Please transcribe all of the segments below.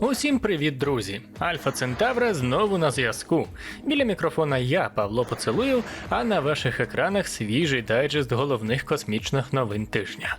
Усім привіт, друзі! Альфа Центавра знову на зв'язку. Біля мікрофона я, Павло Поцелуєв, а на ваших екранах свіжий дайджест головних космічних новин тижня.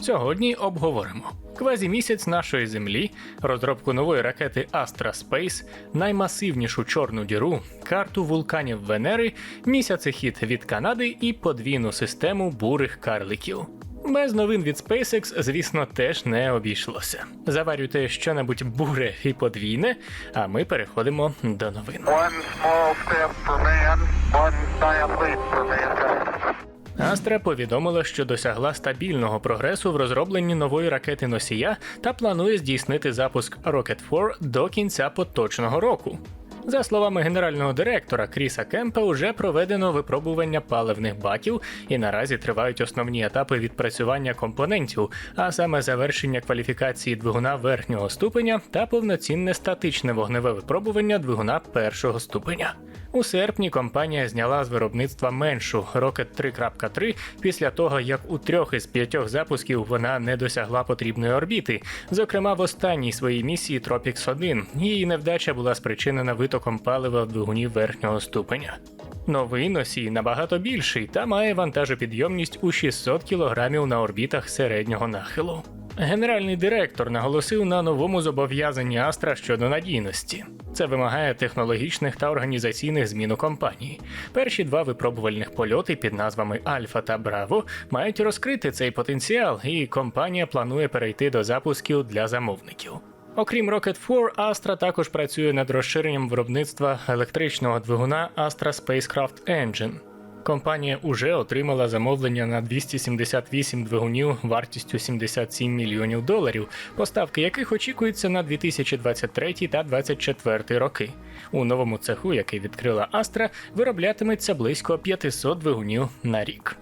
Сьогодні обговоримо квазімісяць нашої Землі, розробку нової ракети Astra Space, наймасивнішу чорну діру, карту вулканів Венери, місяцехід від Канади і подвійну систему бурих карликів. Без новин від SpaceX, звісно, теж не обійшлося. Заварюйте щонебудь буре і подвійне, а ми переходимо до новин. One small step for man, one giant leap for mankind. Астра повідомила, що досягла стабільного прогресу в розробленні нової ракети носія та планує здійснити запуск Rocket 4 до кінця поточного року. За словами генерального директора Кріса Кемпа, уже проведено випробування паливних баків і наразі тривають основні етапи відпрацювання компонентів, а саме завершення кваліфікації двигуна верхнього ступеня та повноцінне статичне вогневе випробування двигуна першого ступеня. У серпні компанія зняла з виробництва меншу Rocket 3.3 після того, як у трьох із п'ятьох запусків вона не досягла потрібної орбіти. Зокрема, в останній своїй місії Tropics 1 її невдача була спричинена витоком палива в двигуні верхнього ступеня. Новий носій набагато більший та має вантажопідйомність у 600 кг на орбітах середнього нахилу. Генеральний директор наголосив на новому зобов'язанні Астра щодо надійності. Це вимагає технологічних та організаційних змін у компанії. Перші два випробувальних польоти під назвами Альфа та Браво мають розкрити цей потенціал, і компанія планує перейти до запусків для замовників. Окрім Rocket 4, Astra також працює над розширенням виробництва електричного двигуна Astra Spacecraft Engine. Компанія уже отримала замовлення на 278 двигунів вартістю 77 мільйонів доларів, поставки яких очікуються на 2023 та 2024 роки. У новому цеху, який відкрила Астра, вироблятиметься близько 500 двигунів на рік.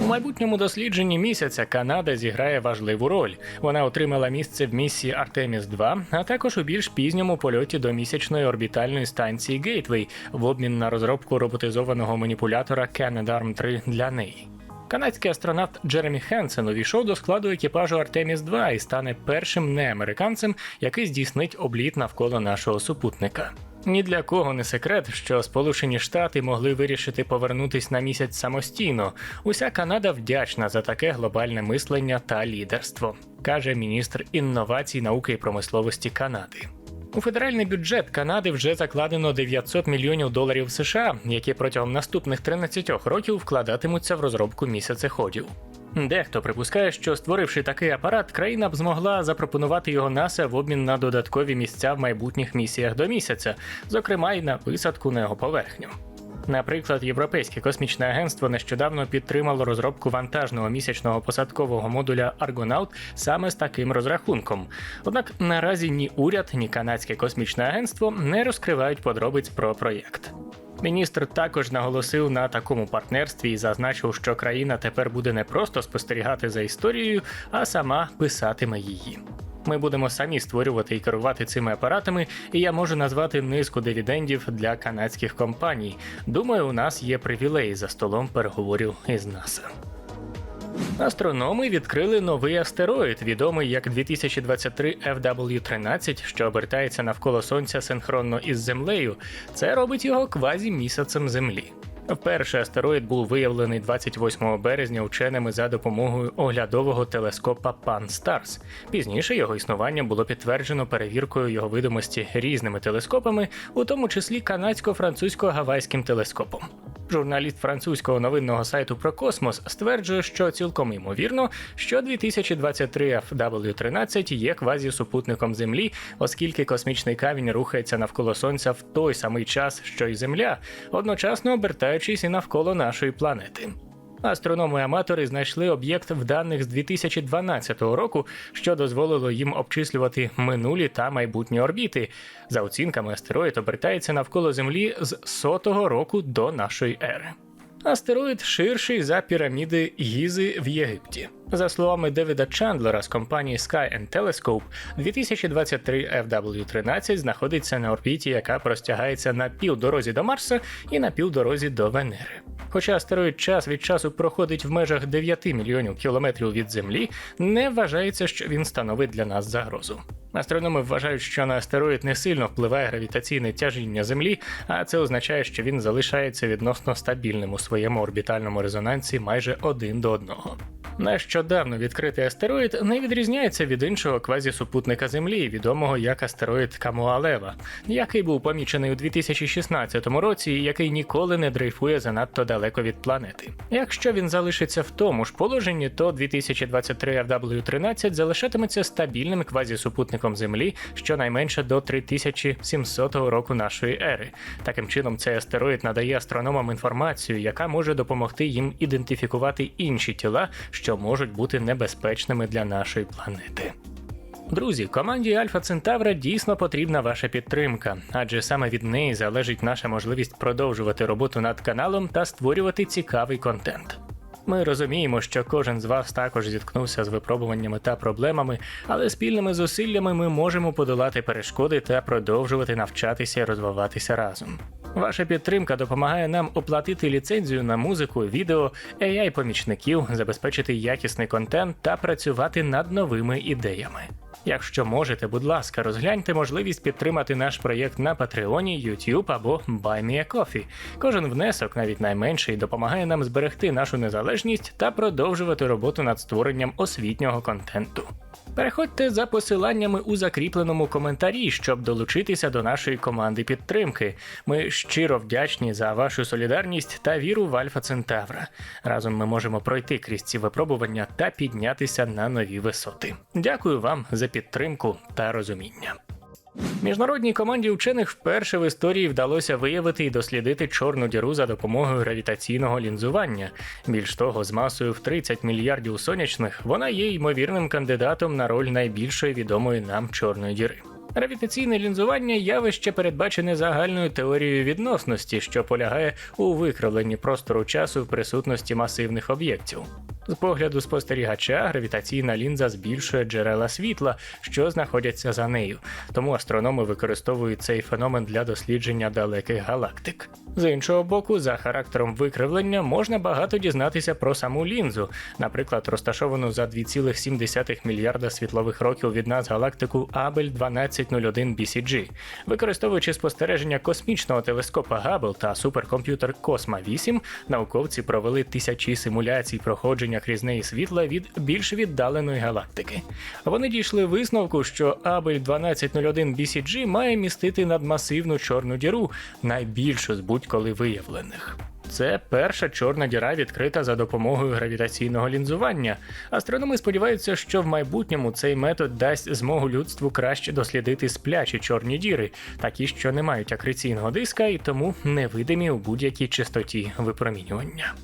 У майбутньому дослідженні місяця Канада зіграє важливу роль. Вона отримала місце в місії Артеміс 2, а також у більш пізньому польоті до місячної орбітальної станції Гейтвей в обмін на розробку роботизованого маніпулятора Canadarm 3 для неї. Канадський астронавт Джеремі Хенсен увійшов до складу екіпажу Артеміс 2 і стане першим неамериканцем, який здійснить обліт навколо нашого супутника. Ні для кого не секрет, що Сполучені Штати могли вирішити повернутись на місяць самостійно. Уся Канада вдячна за таке глобальне мислення та лідерство, каже міністр інновацій, науки і промисловості Канади. У федеральний бюджет Канади вже закладено 900 мільйонів доларів США, які протягом наступних 13 років вкладатимуться в розробку місяцеходів. Дехто припускає, що створивши такий апарат, країна б змогла запропонувати його НАСА в обмін на додаткові місця в майбутніх місіях до місяця, зокрема й на висадку на його поверхню. Наприклад, Європейське космічне агентство нещодавно підтримало розробку вантажного місячного посадкового модуля Аргонаут саме з таким розрахунком. Однак наразі ні уряд, ні канадське космічне агентство не розкривають подробиць про проєкт. Міністр також наголосив на такому партнерстві і зазначив, що країна тепер буде не просто спостерігати за історією, а сама писатиме її. Ми будемо самі створювати і керувати цими апаратами, і я можу назвати низку дивідендів для канадських компаній. Думаю, у нас є привілеї за столом переговорів із НАСА. Астрономи відкрили новий астероїд, відомий як 2023 FW13, що обертається навколо Сонця синхронно із Землею. Це робить його квазі-місяцем Землі. Вперше астероїд був виявлений 28 березня ученими за допомогою оглядового телескопа Pan Stars. Пізніше його існування було підтверджено перевіркою його видимості різними телескопами, у тому числі канадсько-французько-гавайським телескопом. Журналіст французького новинного сайту про космос стверджує, що цілком ймовірно, що 2023 FW13 є квазісупутником Землі, оскільки космічний камінь рухається навколо Сонця в той самий час, що й Земля, одночасно обертаючись і навколо нашої планети. Астрономи-аматори знайшли об'єкт в даних з 2012 року, що дозволило їм обчислювати минулі та майбутні орбіти. За оцінками, астероїд обертається навколо Землі з сотого року до нашої ери. Астероїд ширший за піраміди Гізи в Єгипті. За словами Девіда Чандлера з компанії Sky and Telescope, 2023 FW13 знаходиться на орбіті, яка простягається на півдорозі до Марса і на півдорозі до Венери. Хоча астероїд час від часу проходить в межах 9 мільйонів кілометрів від Землі, не вважається, що він становить для нас загрозу. Астрономи вважають, що на астероїд не сильно впливає гравітаційне тяжіння Землі, а це означає, що він залишається відносно стабільним у своєму орбітальному резонансі майже один до одного. Нещодавно відкритий астероїд не відрізняється від іншого квазісупутника Землі, відомого як астероїд Камуалева, який був помічений у 2016 році і який ніколи не дрейфує занадто далеко від планети. Якщо він залишиться в тому ж положенні, то 2023 FW13 залишатиметься стабільним квазісупутником Землі щонайменше до 3700 року нашої ери. Таким чином, цей астероїд надає астрономам інформацію, яка може допомогти їм ідентифікувати інші тіла, що можуть бути небезпечними для нашої планети. Друзі, команді Альфа Центавра дійсно потрібна ваша підтримка, адже саме від неї залежить наша можливість продовжувати роботу над каналом та створювати цікавий контент. Ми розуміємо, що кожен з вас також зіткнувся з випробуваннями та проблемами, але спільними зусиллями ми можемо подолати перешкоди та продовжувати навчатися і розвиватися разом. Ваша підтримка допомагає нам оплатити ліцензію на музику, відео, AI-помічників, забезпечити якісний контент та працювати над новими ідеями. Якщо можете, будь ласка, розгляньте можливість підтримати наш проєкт на Патреоні, YouTube або BuyMeACoffee. Кожен внесок, навіть найменший, допомагає нам зберегти нашу незалежність та продовжувати роботу над створенням освітнього контенту. Переходьте за посиланнями у закріпленому коментарі, щоб долучитися до нашої команди підтримки. Ми щиро вдячні за вашу солідарність та віру в Альфа Центавра. Разом ми можемо пройти крізь ці випробування та піднятися на нові висоти. Дякую вам за підтримку та розуміння. Міжнародній команді вчених вперше в історії вдалося виявити і дослідити чорну діру за допомогою гравітаційного лінзування. Більш того, з масою в 30 мільярдів сонячних вона є ймовірним кандидатом на роль найбільшої відомої нам чорної діри. Гравітаційне лінзування явище передбачене загальною теорією відносності, що полягає у викривленні простору часу в присутності масивних об'єктів. З погляду спостерігача, гравітаційна лінза збільшує джерела світла, що знаходяться за нею, тому астрономи використовують цей феномен для дослідження далеких галактик. З іншого боку, за характером викривлення можна багато дізнатися про саму лінзу, наприклад, розташовану за 2,7 мільярда світлових років від нас галактику Абель 1201 BCG. Використовуючи спостереження космічного телескопа Габл та суперкомп'ютер Косма 8, науковці провели тисячі симуляцій проходження крізь неї світла від більш віддаленої галактики. Вони дійшли висновку, що Абель 1201 BCG має містити надмасивну чорну діру, найбільшу з будь-коли виявлених. Це перша чорна діра відкрита за допомогою гравітаційного лінзування. Астрономи сподіваються, що в майбутньому цей метод дасть змогу людству краще дослідити сплячі чорні діри, такі, що не мають акреційного диска і тому невидимі у будь-якій частоті випромінювання.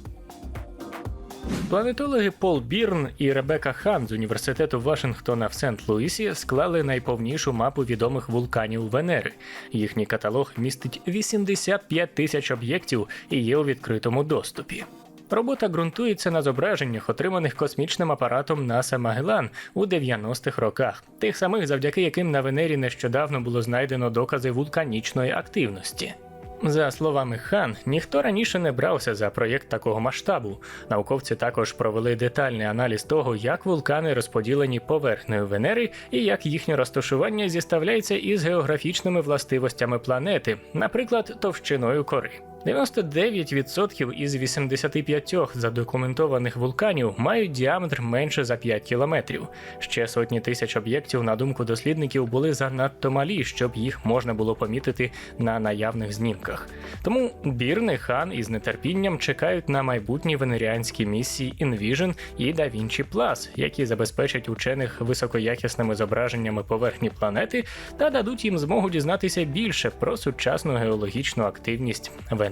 Планетологи Пол Бірн і Ребека Хан з університету Вашингтона в Сент-Луісі склали найповнішу мапу відомих вулканів Венери. Їхній каталог містить 85 тисяч об'єктів і є у відкритому доступі. Робота ґрунтується на зображеннях, отриманих космічним апаратом НАСА Магелан у 90-х роках, тих самих, завдяки яким на Венері нещодавно було знайдено докази вулканічної активності. За словами Хан, ніхто раніше не брався за проєкт такого масштабу. Науковці також провели детальний аналіз того, як вулкани розподілені поверхнею Венери і як їхнє розташування зіставляється із географічними властивостями планети, наприклад, товщиною кори. 99% із 85 задокументованих вулканів мають діаметр менше за 5 кілометрів. Ще сотні тисяч об'єктів, на думку дослідників, були занадто малі, щоб їх можна було помітити на наявних знімках. Тому Бірни, Хан із нетерпінням чекають на майбутні венеріанські місії Envision і Da Vinci Plus, які забезпечать учених високоякісними зображеннями поверхні планети та дадуть їм змогу дізнатися більше про сучасну геологічну активність Венери.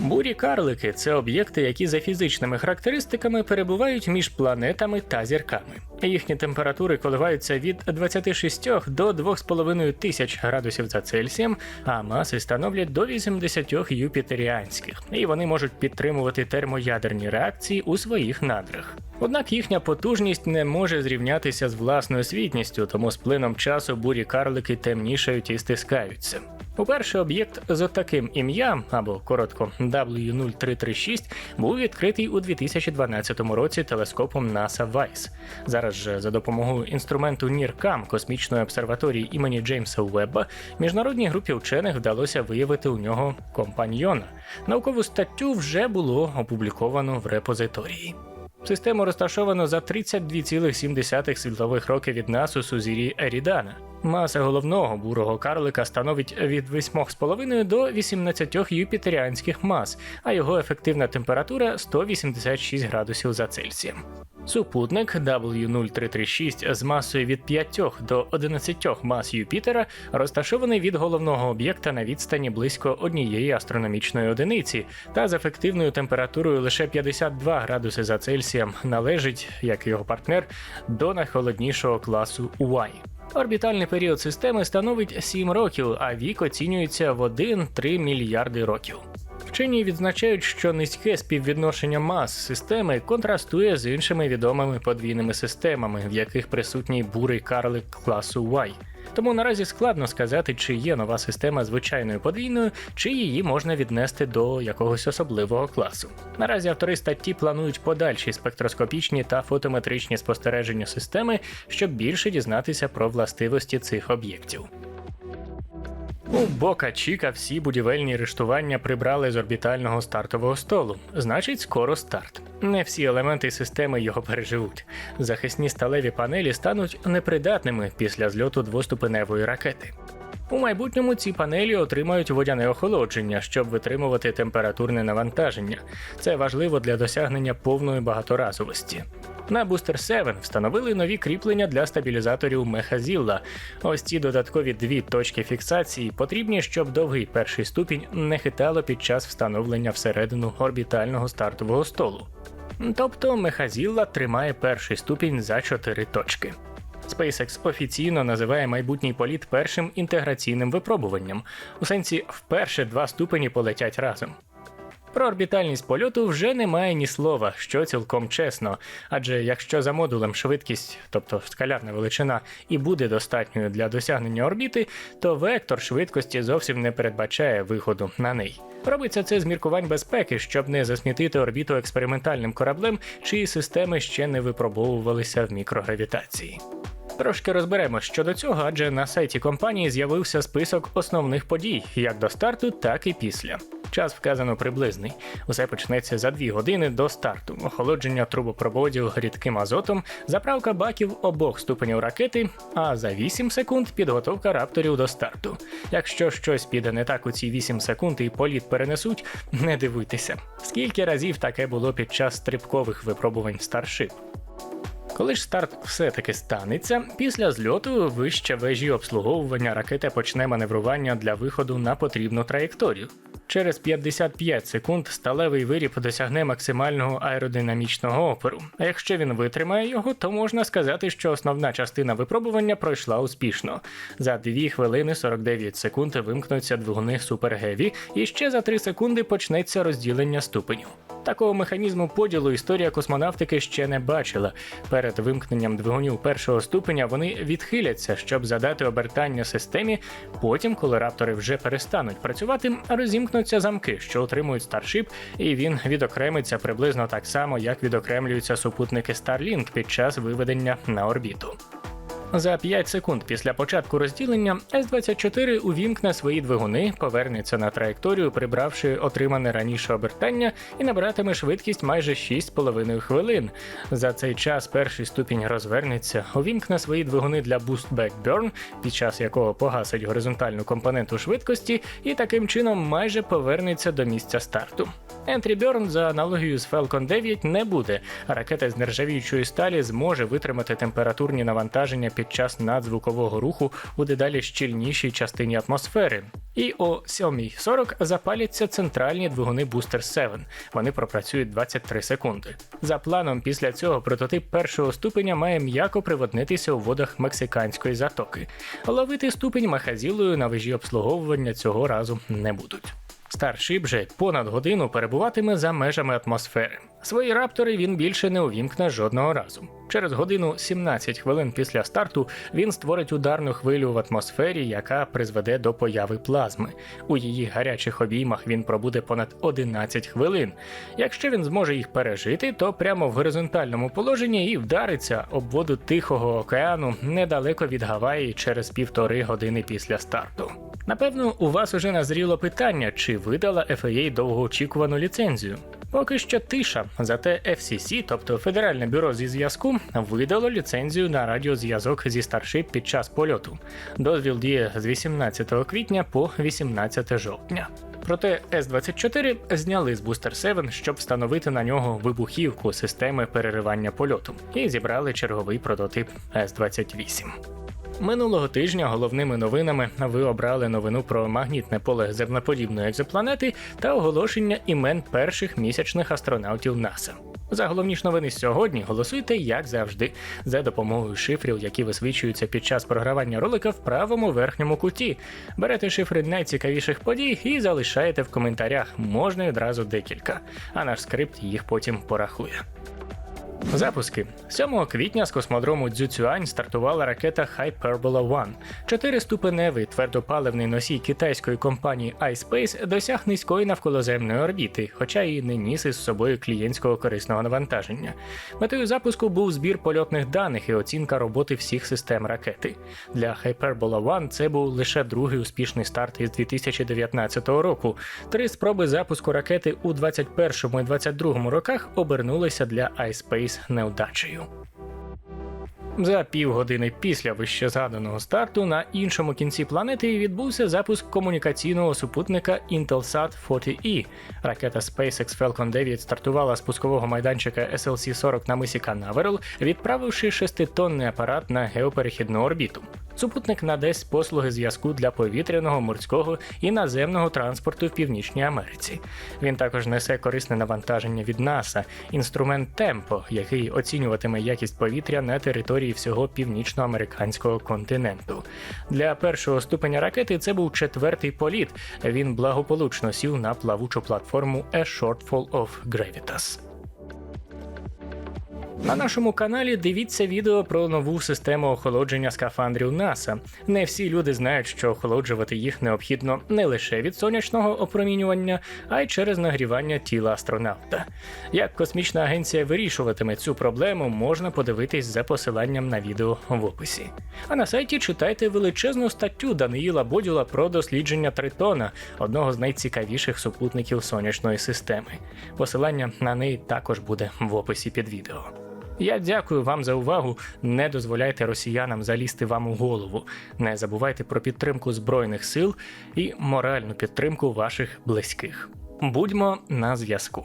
Бурі карлики це об'єкти, які за фізичними характеристиками перебувають між планетами та зірками. Їхні температури коливаються від 26 до 2,5 тисяч градусів за Цельсієм, а маси становлять до 80 юпітеріанських, і вони можуть підтримувати термоядерні реакції у своїх надрах. Однак їхня потужність не може зрівнятися з власною світністю, тому з плином часу бурі карлики темнішають і стискаються. Уперше об'єкт з таким ім'ям, або коротко W0336, був відкритий у 2012 році телескопом NASA WISE. Зараз же за допомогою інструменту NIRCam космічної обсерваторії імені Джеймса Уебба міжнародній групі вчених вдалося виявити у нього компаньйона. Наукову статтю вже було опубліковано в репозиторії. Систему розташовано за 32,7 світлових років від нас у сузір'ї Ерідана. Маса головного бурого карлика становить від 8,5 до 18 юпітеріанських мас, а його ефективна температура 186 градусів за Цельсієм. Супутник W0336 з масою від 5 до 11 мас Юпітера розташований від головного об'єкта на відстані близько однієї астрономічної одиниці та з ефективною температурою лише 52 градуси за Цельсієм належить, як його партнер, до найхолоднішого класу Y. Орбітальний період системи становить 7 років, а вік оцінюється в 1-3 мільярди років. Вчені відзначають, що низьке співвідношення мас системи контрастує з іншими відомими подвійними системами, в яких присутній бурий карлик класу Y. Тому наразі складно сказати, чи є нова система звичайною подвійною, чи її можна віднести до якогось особливого класу. Наразі автори статті планують подальші спектроскопічні та фотометричні спостереження системи, щоб більше дізнатися про властивості цих об'єктів. У Бока Чіка всі будівельні рештування прибрали з орбітального стартового столу. Значить, скоро старт. Не всі елементи системи його переживуть. Захисні сталеві панелі стануть непридатними після зльоту двоступеневої ракети. У майбутньому ці панелі отримають водяне охолодження, щоб витримувати температурне навантаження. Це важливо для досягнення повної багаторазовості. На Booster 7 встановили нові кріплення для стабілізаторів Мехазілла. Ось ці додаткові дві точки фіксації потрібні, щоб довгий перший ступінь не хитало під час встановлення всередину орбітального стартового столу. Тобто Мехазілла тримає перший ступінь за чотири точки. SpaceX офіційно називає майбутній політ першим інтеграційним випробуванням. У сенсі вперше два ступені полетять разом. Про орбітальність польоту вже немає ні слова, що цілком чесно. Адже якщо за модулем швидкість, тобто скалярна величина, і буде достатньою для досягнення орбіти, то вектор швидкості зовсім не передбачає виходу на неї. Робиться це з міркувань безпеки, щоб не засмітити орбіту експериментальним кораблем, чиї системи ще не випробовувалися в мікрогравітації. Трошки розберемо щодо цього, адже на сайті компанії з'явився список основних подій як до старту, так і після. Час вказано приблизний. Усе почнеться за 2 години до старту. Охолодження трубопроводів рідким азотом, заправка баків обох ступенів ракети, а за 8 секунд підготовка рапторів до старту. Якщо щось піде не так у ці 8 секунд і політ перенесуть, не дивуйтеся. Скільки разів таке було під час стрибкових випробувань Starship? Коли ж старт все-таки станеться, після зльоту вища вежі обслуговування ракета почне маневрування для виходу на потрібну траєкторію. Через 55 секунд сталевий виріб досягне максимального аеродинамічного опору. А якщо він витримає його, то можна сказати, що основна частина випробування пройшла успішно. За 2 хвилини 49 секунд вимкнуться двигуни Супергеві, і ще за 3 секунди почнеться розділення ступенів. Такого механізму поділу історія космонавтики ще не бачила. Перед вимкненням двигунів першого ступеня вони відхиляться, щоб задати обертання системі. Потім, коли раптори вже перестануть працювати, розімкнуться замки, що отримують Starship, і він відокремиться приблизно так само, як відокремлюються супутники Starlink під час виведення на орбіту. За 5 секунд після початку розділення С-24 увімкне свої двигуни, повернеться на траєкторію, прибравши отримане раніше обертання, і набиратиме швидкість майже 6,5 хвилин. За цей час перший ступінь розвернеться, увімкне свої двигуни для Boost Back Burn, під час якого погасить горизонтальну компоненту швидкості, і таким чином майже повернеться до місця старту. Entry Burn за аналогією з Falcon 9 не буде, ракета з нержавіючої сталі зможе витримати температурні навантаження під під час надзвукового руху у дедалі щільнішій частині атмосфери. І о 7.40 запаляться центральні двигуни Booster 7. Вони пропрацюють 23 секунди. За планом, після цього прототип першого ступеня має м'яко приводнитися у водах мексиканської затоки. Ловити ступень махазілою на вежі обслуговування цього разу не будуть. Старшип же понад годину перебуватиме за межами атмосфери. Свої раптори він більше не увімкне жодного разу. Через годину 17 хвилин після старту він створить ударну хвилю в атмосфері, яка призведе до появи плазми. У її гарячих обіймах він пробуде понад 11 хвилин. Якщо він зможе їх пережити, то прямо в горизонтальному положенні і вдариться об воду Тихого океану недалеко від Гаваї через півтори години після старту. Напевно, у вас уже назріло питання, чи видала FAA довгоочікувану ліцензію. Поки що тиша, зате FCC, тобто Федеральне бюро зі зв'язку, видало ліцензію на радіозв'язок зі Starship під час польоту. Дозвіл діє з 18 квітня по 18 жовтня. Проте С-24 зняли з Booster 7, щоб встановити на нього вибухівку системи переривання польоту, і зібрали черговий прототип С-28. Минулого тижня головними новинами ви обрали новину про магнітне поле земноподібної екзопланети та оголошення імен перших місячних астронавтів НАСА. За головні ж новини сьогодні голосуйте, як завжди, за допомогою шифрів, які висвічуються під час програвання ролика в правому верхньому куті. Берете шифри найцікавіших подій і залишаєте в коментарях, можна одразу декілька, а наш скрипт їх потім порахує. Запуски 7 квітня з космодрому Цзюцюань стартувала ракета Hyperbola One. Чотириступеневий твердопаливний носій китайської компанії iSpace досяг низької навколоземної орбіти, хоча і не ніс із собою клієнтського корисного навантаження. Метою запуску був збір польотних даних і оцінка роботи всіх систем ракети. Для Hyperbola One це був лише другий успішний старт із 2019 року. Три спроби запуску ракети у 2021 і 2022 роках обернулися для iSpace неудачею. За півгодини після вищезгаданого старту на іншому кінці планети відбувся запуск комунікаційного супутника Intelsat 40E. Ракета SpaceX Falcon 9 стартувала з пускового майданчика SLC-40 на мисі Канаверал, відправивши шеститонний апарат на геоперехідну орбіту. Супутник надасть послуги зв'язку для повітряного, морського і наземного транспорту в Північній Америці. Він також несе корисне навантаження від НАСА, інструмент Темпо, який оцінюватиме якість повітря на території всього північноамериканського континенту. Для першого ступеня ракети це був четвертий політ. Він благополучно сів на плавучу платформу A Shortfall of Gravitas. На нашому каналі дивіться відео про нову систему охолодження скафандрів НАСА. Не всі люди знають, що охолоджувати їх необхідно не лише від сонячного опромінювання, а й через нагрівання тіла астронавта. Як космічна агенція вирішуватиме цю проблему, можна подивитись за посиланням на відео в описі. А на сайті читайте величезну статтю Даниїла Бодюла про дослідження Тритона, одного з найцікавіших супутників сонячної системи. Посилання на неї також буде в описі під відео. Я дякую вам за увагу. Не дозволяйте росіянам залізти вам у голову. Не забувайте про підтримку Збройних сил і моральну підтримку ваших близьких. Будьмо на зв'язку.